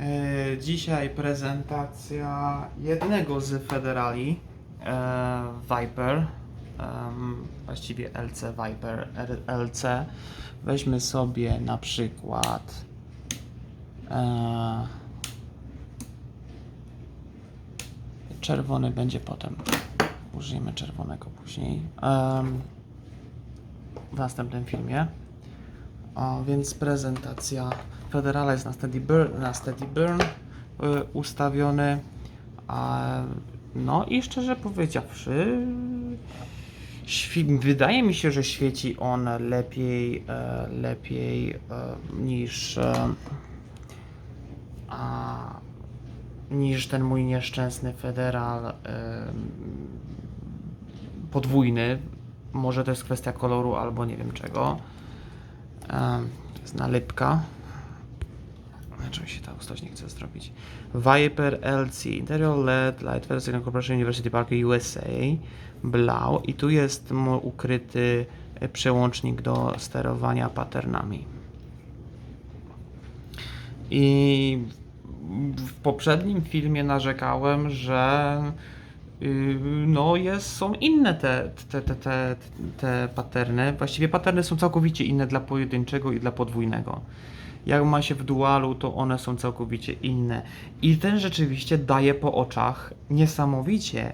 E, Dzisiaj prezentacja jednego z federali e, Viper, właściwie LC Viper LC. Weźmy sobie na przykład e, czerwony będzie potem. Użyjemy czerwonego później. W następnym filmie. Więc prezentacja Federala jest na Steady Burn, na Steady Burn y, ustawiony. A, no i szczerze powiedziawszy, wydaje mi się, że świeci on lepiej, e, lepiej e, niż, e, a, niż ten mój nieszczęsny Federal podwójny. Może to jest kwestia koloru albo nie wiem czego. Em, To jest nalepka. Dlaczego się ta ustać nie chce zrobić? Viper LC, Interior LED, Light Version Corporation University Park USA, Blau i tu jest ukryty e, przełącznik do sterowania patternami. I w poprzednim filmie narzekałem, że no jest, są inne te, te, te, te, te paterny. Właściwie paterny są całkowicie inne dla pojedynczego i dla podwójnego. Jak ma się w dualu, to one są całkowicie inne. I ten rzeczywiście daje po oczach niesamowicie.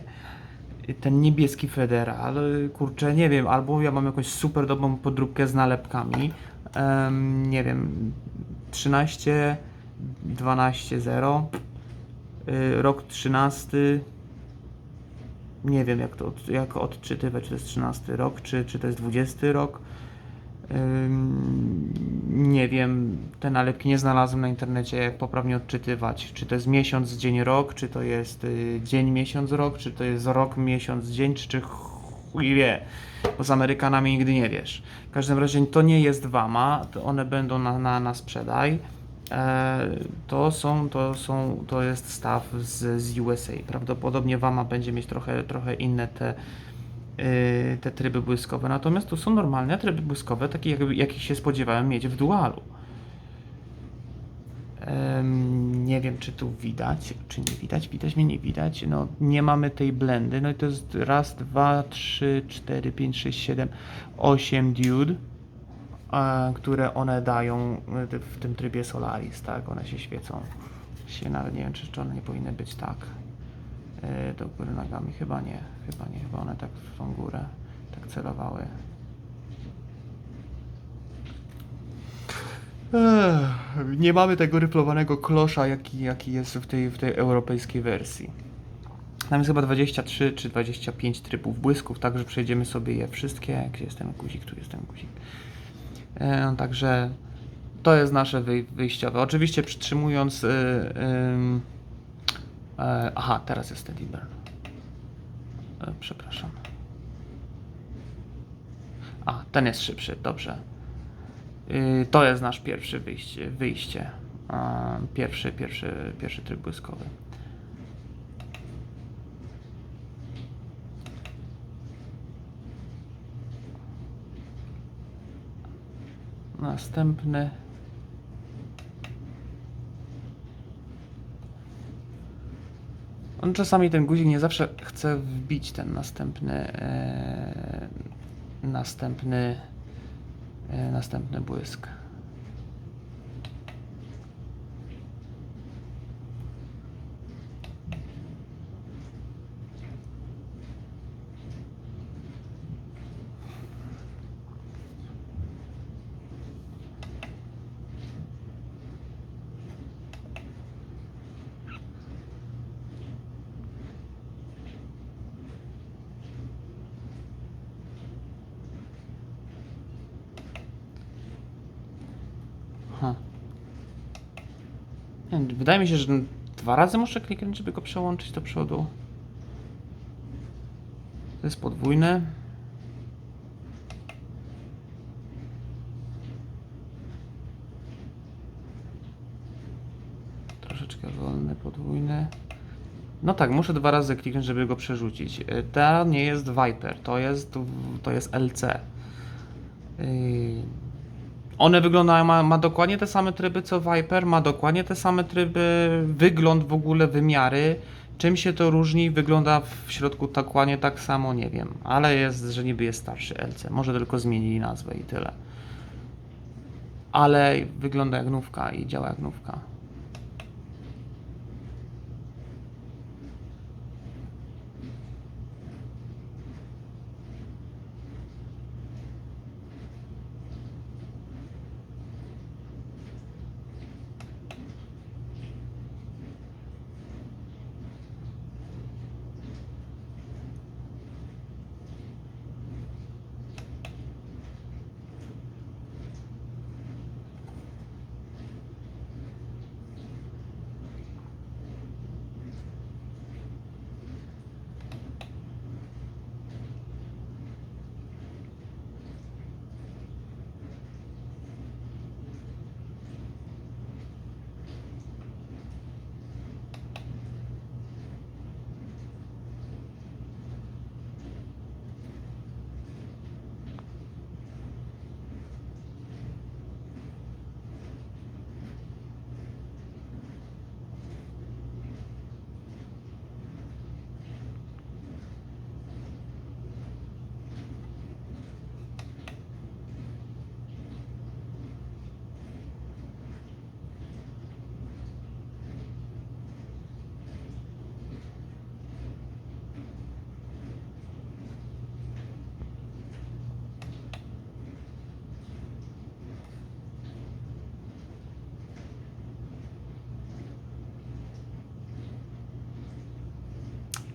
Ten niebieski federal, kurczę, nie wiem, albo ja mam jakąś super dobrą podróbkę z nalepkami. Em, nie wiem, 13, 12, 0, y, rok 13. Nie wiem, jak to od- jak odczytywać, czy to jest 13 rok, czy, czy to jest 20 rok. Nie wiem, te nalepki nie znalazłem na internecie, jak poprawnie odczytywać. Czy to jest miesiąc, dzień, rok, czy to jest y, dzień, miesiąc, rok, czy to jest rok, miesiąc, dzień, czy, czy chuj wie. Bo z Amerykanami nigdy nie wiesz. W każdym razie to nie jest Wama, one będą na, na, na sprzedaj. E, to są, to są, to jest staw z, z USA. Prawdopodobnie Wama będzie mieć trochę, trochę inne te, y, te tryby błyskowe. Natomiast tu są normalne tryby błyskowe, takie jak, jakich się spodziewałem mieć w dualu. Nie wiem, czy tu widać, czy nie widać. Widać mnie, nie widać. No, nie mamy tej blendy. No i to jest raz, dwa, trzy, cztery, pięć, sześć, siedem, osiem diod, e, które one dają e, w tym trybie Solaris, tak? One się świecą. Się nawet nie wiem, czy, one nie powinny być tak e, do góry nogami. Chyba nie, chyba nie, chyba one tak w tą górę tak celowały. Ech, nie mamy tego ryplowanego klosza, jaki, jaki jest w tej, w tej europejskiej wersji. Tam jest chyba 23 czy 25 trybów błysków, także przejdziemy sobie je wszystkie. Gdzie jest ten guzik? Tu jest ten guzik. E, no, także to jest nasze wyj- wyjściowe. Oczywiście przytrzymując. y, e, aha, teraz jest Teddy Bear. E, przepraszam. A, ten jest szybszy, dobrze. Y, To jest nasz pierwszy wyjście. wyjście. Pierwszy, pierwszy, pierwszy tryb błyskowy. Następny. On czasami ten guzik nie zawsze chce wbić ten następny e, następny e, następny błysk. Wydaje mi się, że dwa razy muszę kliknąć, żeby go przełączyć do przodu. To jest podwójne. Troszeczkę wolny, podwójny. No tak, muszę dwa razy kliknąć, żeby go przerzucić. Y, To nie jest Viper, to jest, to jest LC. Yy, One wyglądają, ma, ma dokładnie te same tryby co Viper, ma dokładnie te same tryby, wygląd w ogóle, wymiary. Czym się to różni? Wygląda w środku dokładnie tak samo, nie wiem. Ale jest, że niby jest starszy LC. Może tylko zmienili nazwę i tyle. Ale wygląda jak nówka i działa jak nówka.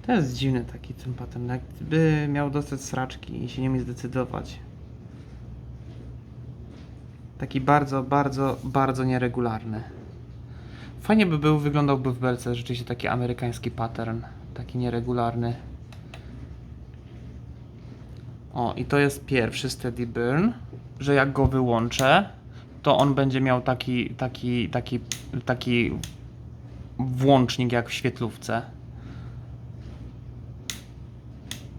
To jest dziwny taki ten patent. Jakby miał dostać sraczki i się nie mi zdecydować. Taki bardzo, bardzo, bardzo nieregularny. Fajnie by był, wyglądałby w belce rzeczywiście taki amerykański pattern. Taki nieregularny. O, i to jest pierwszy Steady Burn, że jak go wyłączę, to on będzie miał taki, taki, taki, taki włącznik jak w świetlówce.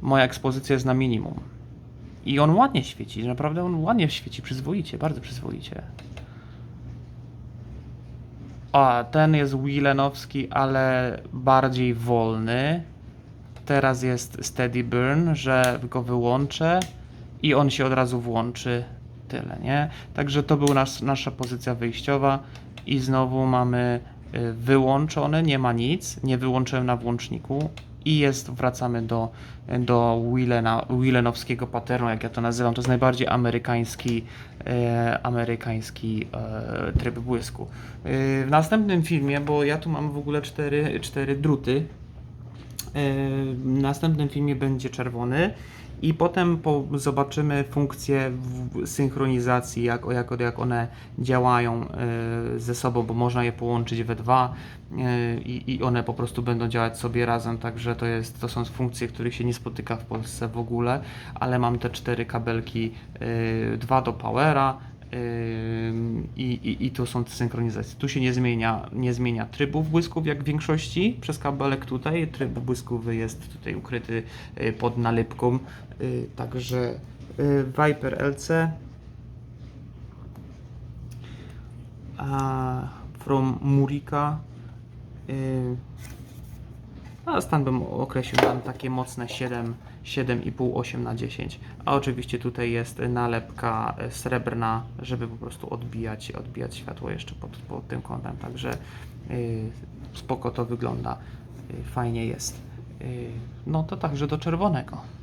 Moja ekspozycja jest na minimum. I on ładnie świeci, naprawdę on ładnie świeci, przyzwoicie, bardzo przyzwoicie. A, ten jest Wilenowski, ale bardziej wolny. Teraz jest Steady Burn, że go wyłączę i on się od razu włączy. Tyle, nie? Także to był nas, nasza pozycja wyjściowa i znowu mamy y, wyłączone, nie ma nic, nie wyłączyłem na włączniku i jest, wracamy do, do Willena, Willenowskiego patternu, jak ja to nazywam, to jest najbardziej amerykański, e, amerykański e, tryb błysku. E, w następnym filmie, bo ja tu mam w ogóle cztery, cztery druty, W następnym filmie będzie czerwony i potem po, zobaczymy funkcje synchronizacji, jak, jak, jak one działają e, ze sobą, bo można je połączyć we dwa e, i, one po prostu będą działać sobie razem, także to, jest, to są funkcje, których się nie spotyka w Polsce w ogóle, ale mam te cztery kabelki, e, dwa do powera, I, i, I tu są synchronizacje. Tu się nie zmienia, nie zmienia trybów błysków jak w większości przez kabelek tutaj. Tryb błyskowy jest tutaj ukryty y, pod nalepką. Y, Także y, Viper LC from Murika a stan bym określił tam takie mocne 7, 7,5, 8 na 10. A oczywiście tutaj jest nalepka e, srebrna, żeby po prostu odbijać, odbijać światło jeszcze pod, pod tym kątem. Także yy, spoko to wygląda, yy, fajnie jest. Yy, no to także do czerwonego.